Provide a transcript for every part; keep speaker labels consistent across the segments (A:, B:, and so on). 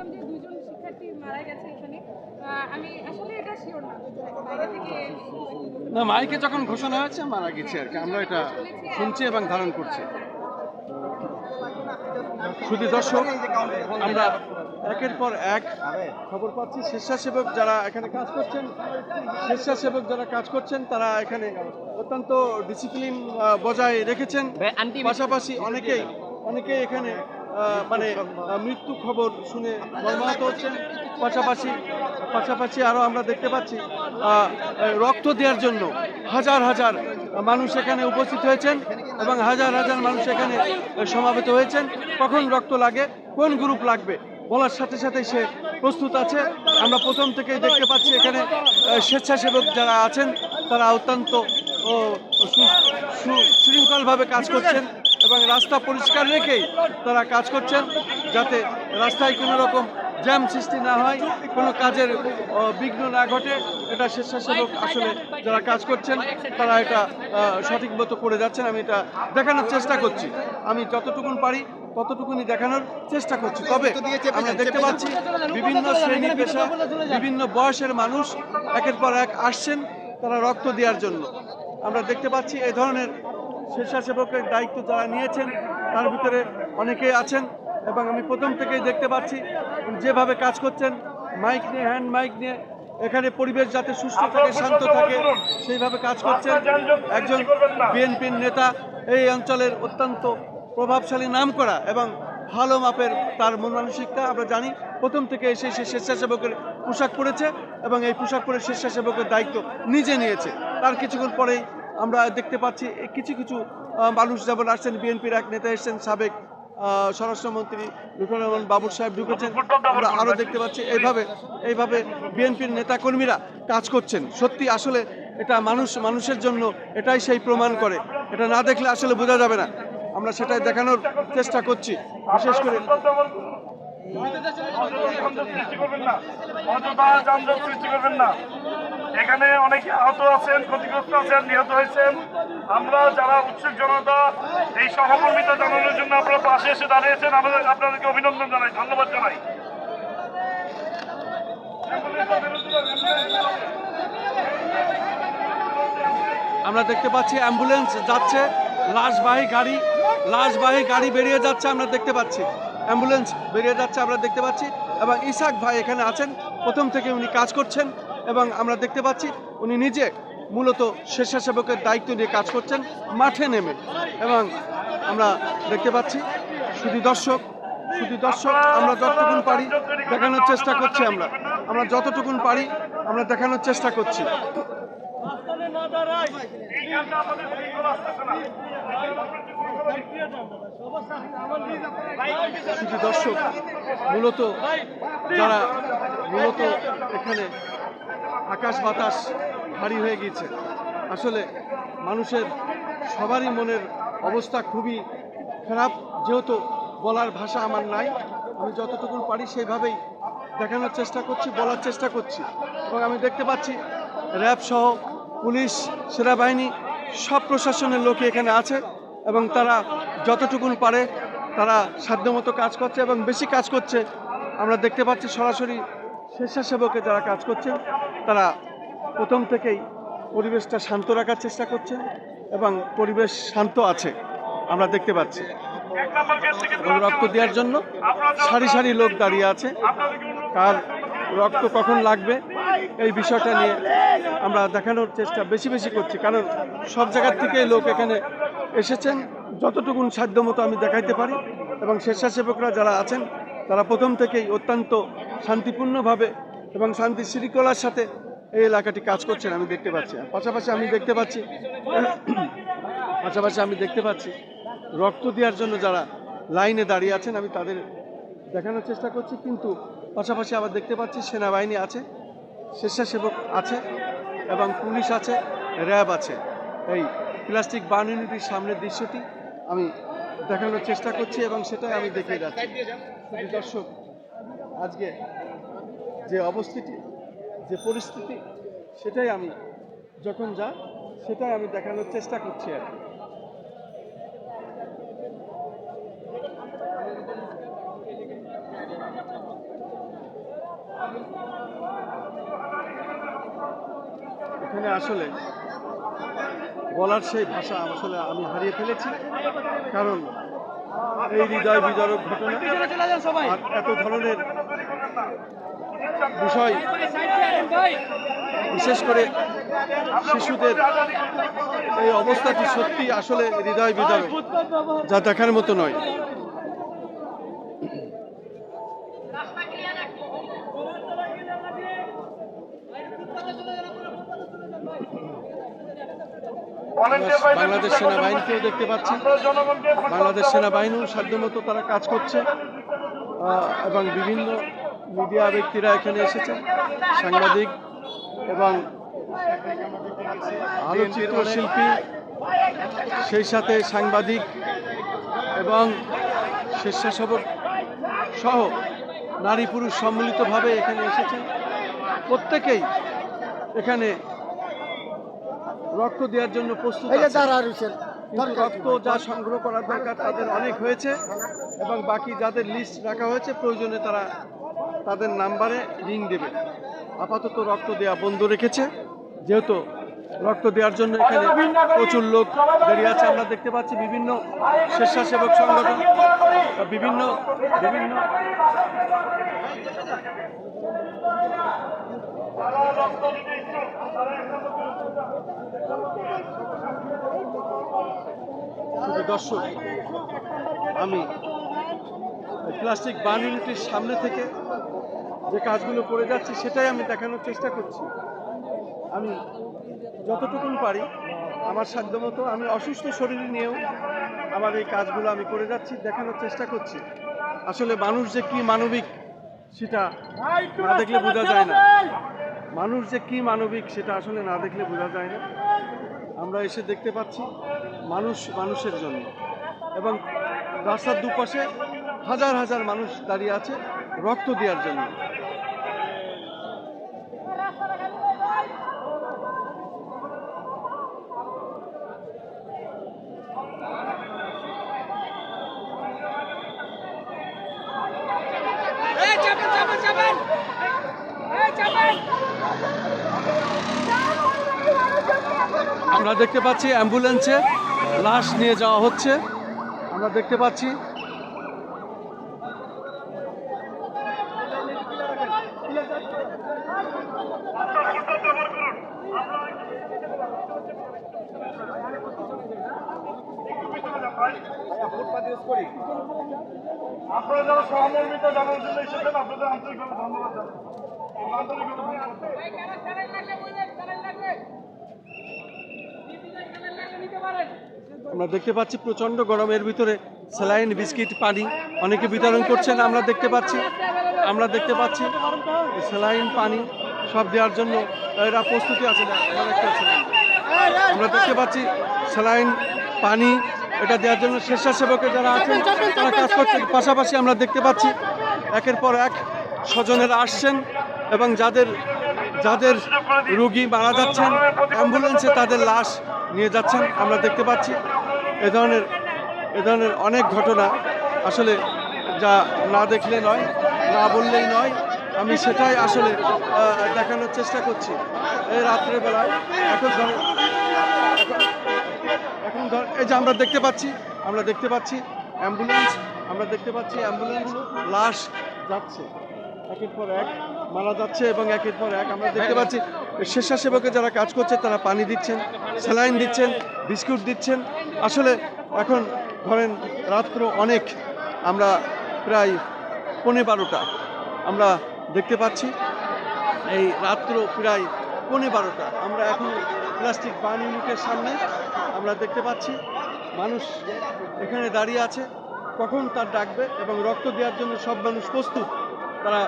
A: শুনলাম যে দুজন শিক্ষার্থী মারা গেছে এখানে। আমি আসলে এটা শিওর না। বাইরে থেকে
B: না মাইকে যখন ঘোষণা হয়েছে মারা গেছে আর কি। আমরা এটা শুনছি এবং ধারণ করছি। শুধু দর্শক আমরা একের পর এক খবর পাচ্ছি। স্বেচ্ছাসেবক যারা এখানে কাজ করছেন স্বেচ্ছাসেবক যারা কাজ করছেন তারা এখানে অত্যন্ত ডিসিপ্লিন বজায় রেখেছেন। পাশাপাশি অনেকেই অনেকেই এখানে মানে মৃত্যু খবর শুনে মর্মাহত হচ্ছেন। পাশাপাশি পাশাপাশি আরও আমরা দেখতে পাচ্ছি রক্ত দেওয়ার জন্য হাজার হাজার মানুষ এখানে উপস্থিত হয়েছেন এবং হাজার হাজার মানুষ এখানে সমাবেত হয়েছেন। কখন রক্ত লাগে, কোন গ্রুপ লাগবে, বলার সাথে সাথে সে প্রস্তুত আছে। আমরা প্রথম থেকেই দেখতে পাচ্ছি এখানে স্বেচ্ছাসেবক যারা আছেন, তারা অত্যন্ত, ও, সু- সু- শৃঙ্খলভাবে কাজ করছেন। এবং রাস্তা পরিষ্কার রেখেই তারা কাজ করছেন যাতে রাস্তায় কোনো রকম জ্যাম সৃষ্টি না হয় কোনো কাজের বিঘ্ন না ঘটে। এটা স্বেচ্ছাসেবক আসলে যারা কাজ করছেন তারা এটা সঠিক মতো করে যাচ্ছেন। আমি এটা দেখানোর চেষ্টা করছি। আমি যতটুকুন পারি ততটুকুনি দেখানোর চেষ্টা করছি। তবে আমরা দেখতে পাচ্ছি বিভিন্ন শ্রেণি পেশা বিভিন্ন বয়সের মানুষ একের পর এক আসছেন তারা রক্ত দেওয়ার জন্য। আমরা দেখতে পাচ্ছি এই ধরনের স্বেচ্ছাসেবকের দায়িত্ব যারা নিয়েছেন তার ভিতরে অনেকেই আছেন এবং আমি প্রথম থেকেই দেখতে পাচ্ছি যেভাবে কাজ করছেন মাইক নিয়ে হ্যান্ড মাইক নিয়ে এখানে পরিবেশ যাতে সুস্থ থাকে শান্ত থাকে সেইভাবে কাজ করছেন। একজন বিএনপির নেতা এই অঞ্চলের অত্যন্ত প্রভাবশালী নাম করা এবং ভালো মাপের তার মন মানসিকতা আমরা জানি প্রথম থেকে এসে সে স্বেচ্ছাসেবকের পোশাক পরেছে এবং এই পোশাক পরে স্বেচ্ছাসেবকের দায়িত্ব নিজে নিয়েছে। তার কিছুক্ষণ পরেই আমরা দেখতে পাচ্ছি কিছু কিছু মানুষ যেমন আসছেন, বিএনপির এক নেতা এসেছেন, সাবেক স্বরাষ্ট্রমন্ত্রী লুকুর রহমান বাবুর সাহেব ঢুকেছেন। আমরা আরও দেখতে পাচ্ছি, এইভাবে এইভাবে বিএনপির নেতাকর্মীরা কাজ করছেন। সত্যি আসলে এটা মানুষ, মানুষের জন্য এটাই সেই প্রমাণ করে। এটা না দেখলে আসলে বোঝা যাবে না। আমরা সেটাই দেখানোর চেষ্টা করছি। বিশেষ করে
C: এখানে অনেকে আহত আছেন ক্ষতিগ্রস্ত আছেন নিহত হয়েছেন আমরা যারা উৎসুক জনতা এই সহমর্মিতা জানানোর জন্য আপনারা পাশে এসে দাঁড়িয়েছেন আমাদের আপনাদেরকে অভিনন্দন জানাই ধন্যবাদ জানাই
B: আমরা দেখতে পাচ্ছি অ্যাম্বুলেন্স যাচ্ছে, লাশবাহী গাড়ি লাশবাহী গাড়ি বেরিয়ে যাচ্ছে, আমরা দেখতে পাচ্ছি। অ্যাম্বুলেন্স বেরিয়ে যাচ্ছে, আমরা দেখতে পাচ্ছি। এবং ইসাক ভাই এখানে আছেন, প্রথম থেকে উনি কাজ করছেন এবং আমরা দেখতে পাচ্ছি উনি নিজে মূলত স্বেচ্ছাসেবকের দায়িত্ব নিয়ে কাজ করছেন, মাঠে নেমে। এবং আমরা দেখতে পাচ্ছি, শুধু দর্শক শুধু দর্শক, আমরা যতটুকুন পারি দেখানোর চেষ্টা করছি আমরা। আমরা যতটুকুন পারি আমরা দেখানোর চেষ্টা করছি।
C: না।
B: শুধু দর্শক, মূলত যারা মূলত এখানে আকাশ বাতাস ভারী হয়ে গিয়েছে, আসলে মানুষের সবারই মনের অবস্থা খুবই খারাপ। যেহেতু বলার ভাষা আমার নাই, আমি যতটুকু পারি সেইভাবেই দেখানোর চেষ্টা করছি, বলার চেষ্টা করছি। এবং আমি দেখতে পাচ্ছি, র্যাব সহ পুলিশ, সেনাবাহিনী, সব প্রশাসনের লোকই এখানে আছে এবং তারা যতটুকুন পারে তারা সাধ্যমতো কাজ করছে এবং বেশি কাজ করছে। আমরা দেখতে পাচ্ছি সরাসরি স্বেচ্ছাসেবকে যারা কাজ করছেন, তারা প্রথম থেকেই পরিবেশটা শান্ত রাখার চেষ্টা করছে এবং পরিবেশ শান্ত আছে, আমরা দেখতে পাচ্ছি। এবং রক্ত দেওয়ার জন্য সারি সারি লোক দাঁড়িয়ে আছে। কার রক্ত কখন লাগবে, এই বিষয়টা নিয়ে আমরা দেখানোর চেষ্টা বেশি বেশি করছি। কারণ সব জায়গার থেকেই লোক এখানে এসেছেন। যতটুকুন সাধ্য মতো আমি দেখাইতে পারি এবং স্বেচ্ছাসেবকরা যারা আছেন, তারা প্রথম থেকেই অত্যন্ত শান্তিপূর্ণভাবে এবং শান্তি শৃঙ্খলার সাথে এই এলাকাটি কাজ করছেন আমি দেখতে পাচ্ছি। পাশাপাশি আমি দেখতে পাচ্ছি, পাশাপাশি আমি দেখতে পাচ্ছি, রক্ত দেওয়ার জন্য যারা লাইনে দাঁড়িয়ে আছেন, আমি তাদের দেখানোর চেষ্টা করছি। কিন্তু পাশাপাশি আবার দেখতে পাচ্ছি, সেনাবাহিনী আছে, স্বেচ্ছাসেবক আছে এবং পুলিশ আছে, র্যাব আছে। এই প্লাস্টিক ইউনিটির সামনের দৃশ্যটি আমি দেখানোর চেষ্টা করছি এবং সেটাই আমি দেখে যাচ্ছি। দর্শক, আজকে যে অবস্থিতি, যে পরিস্থিতি, সেটাই আমি যখন যা, সেটাই আমি দেখানোর চেষ্টা করছি আর এখানে আসলে বলার সেই ভাষা আসলে আমি হারিয়ে ফেলেছি। কারণ এই হৃদয় বিদারক ঘটনা আর এত ধরনের বিষয়, বিশেষ করে শিশুদের এই অবস্থাটি সত্যি আসলে হৃদয় বিদারক, যা দেখার মতো নয়।
C: Volunteer বাহিনীর
B: বাংলাদেশ। সেনাবাহিনীকেও দেখতে পাচ্ছি বাংলাদেশ সেনাবাহিনীও সাধ্যমতো তারা কাজ করছে। এবং বিভিন্ন মিডিয়া ব্যক্তিরা এখানে এসেছেন সাংবাদিক এবং আলোচিত্র শিল্পী সেই সাথে সাংবাদিক এবং স্বেচ্ছাসেবক সহ নারী পুরুষ সম্মিলিতভাবে এখানে এসেছেন। প্রত্যেকেই এখানে রক্ত দেওয়ার জন্য প্রস্তুত রক্ত যা সংগ্রহ করার দরকার তাদের অনেক হয়েছে এবং বাকি যাদের লিস্ট রাখা হয়েছে প্রয়োজনে তারা তাদের নাম্বারে রিং দেবে। আপাতত রক্ত দেওয়া বন্ধ রেখেছে। যেহেতু রক্ত দেওয়ার জন্য এখানে প্রচুর লোক দাঁড়িয়ে আছে আমরা দেখতে পাচ্ছি বিভিন্ন স্বেচ্ছাসেবক সংগঠন বিভিন্ন বিভিন্ন শুধু দর্শক, আমি প্লাস্টিক বান ইউনিটের সামনে থেকে যে কাজগুলো করে যাচ্ছি, সেটাই আমি দেখানোর চেষ্টা করছি। আমি যতটুকুন পারি, আমার সাধ্যমতো আমি অসুস্থ শরীর নিয়েও আমার এই কাজগুলো আমি করে যাচ্ছি, দেখানোর চেষ্টা করছি। আসলে মানুষ যে কি মানবিক, সেটা না দেখলে বোঝা যায় না। মানুষ যে কি মানবিক, সেটা আসলে না দেখলে বোঝা যায় না। আমরা এসে দেখতে পাচ্ছি মানুষ মানুষের জন্য। এবং রাস্তার দুপাশে হাজার হাজার মানুষ দাঁড়িয়ে আছে রক্ত দেওয়ার জন্য।
A: এই চাপেন চাপেন চাপেন। এই চাপেন।
B: আমরা দেখতে পাচ্ছি অ্যাম্বুলেন্সে লাশ নিয়ে যাওয়া হচ্ছে। আমরা দেখতে পাচ্ছি।
C: আপনারা যারা সহমর্মিত জানার জন্য এসেছেন আপনাদের আন্তরিকভাবে ধন্যবাদ জানাই আন্তরিকভাবে
A: নিতে পারেন?
B: আমরা দেখতে পাচ্ছি প্রচণ্ড গরমের ভিতরে স্যালাইন বিস্কিট পানি অনেকে বিতরণ করছেন আমরা দেখতে পাচ্ছি। আমরা দেখতে পাচ্ছি স্যালাইন পানি সব দেওয়ার জন্য এরা প্রস্তুতি আছে। আমরা দেখতে পাচ্ছি স্যালাইন পানি এটা দেওয়ার জন্য স্বেচ্ছাসেবকে যারা আছেন তারা কাজ করছেন। পাশাপাশি আমরা দেখতে পাচ্ছি একের পর এক স্বজনেরা আসছেন এবং যাদের যাদের রুগী মারা যাচ্ছেন, অ্যাম্বুলেন্সে তাদের লাশ নিয়ে যাচ্ছেন, আমরা দেখতে পাচ্ছি। এ ধরনের এ ধরনের অনেক ঘটনা আসলে যা না দেখলে নয়, না বললেই নয়। আমি সেটাই আসলে দেখানোর চেষ্টা করছি। এই রাত্রেবেলায় এখন ধর, এখন- ধর, এই যে আমরা দেখতে পাচ্ছি, আমরা দেখতে পাচ্ছি অ্যাম্বুলেন্স, আমরা দেখতে পাচ্ছি অ্যাম্বুলেন্স লাশ যাচ্ছে। একের পর এক মারা যাচ্ছে এবং একের পর এক আমরা দেখতে পাচ্ছি স্বেচ্ছাসেবকে যারা কাজ করছে, তারা পানি দিচ্ছেন, স্যালাইন দিচ্ছেন, বিস্কুট দিচ্ছেন। আসলে এখন ধরেন রাত্র অনেক, আমরা প্রায় পৌনে বারোটা আমরা দেখতে পাচ্ছি। এই রাত্র প্রায় পৌনে বারোটা আমরা এখন প্লাস্টিক বান ইউনিটের সামনে আমরা দেখতে পাচ্ছি। মানুষ এখানে দাঁড়িয়ে আছে, কখন তার ডাকবে এবং রক্ত দেওয়ার জন্য সব মানুষ প্রস্তুত। তারা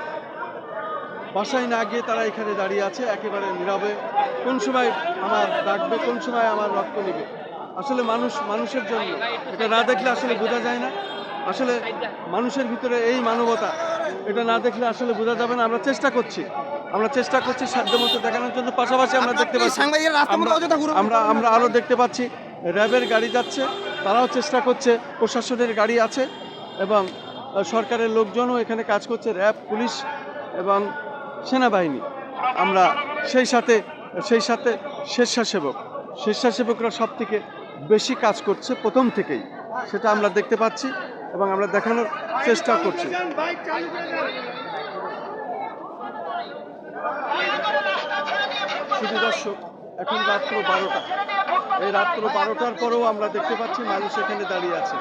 B: বাসায় না গিয়ে তারা এখানে দাঁড়িয়ে আছে একেবারে নীরবে। কোন সময় আমার ডাকবে কোন সময় আমার রক্ত নেবে? আসলে মানুষ মানুষের জন্য। এটা না দেখলে আসলে বোঝা যায় না। আসলে মানুষের ভিতরে এই মানবতা এটা না দেখলে আসলে বোঝা যাবে না। আমরা চেষ্টা করছি। আমরা চেষ্টা করছি সাধ্যমতো দেখানোর জন্য। পাশাপাশি আমরা দেখতে পাচ্ছি আমরা আমরা আরও দেখতে পাচ্ছি র্যাবের গাড়ি যাচ্ছে তারাও চেষ্টা করছে প্রশাসনের গাড়ি আছে এবং সরকারের লোকজনও এখানে কাজ করছে, র্যাব, পুলিশ এবং সেনাবাহিনী। আমরা সেই সাথে সেই সাথে স্বেচ্ছাসেবক। স্বেচ্ছাসেবকরা সব থেকে বেশি কাজ করছে প্রথম থেকেই। সেটা আমরা দেখতে পাচ্ছি এবং আমরা দেখানোর চেষ্টা করছি। শুধু দর্শক, এখন রাত্র বারোটা। এই রাত্র বারোটার পরেও আমরা দেখতে পাচ্ছি মানুষ এখানে দাঁড়িয়ে আছে।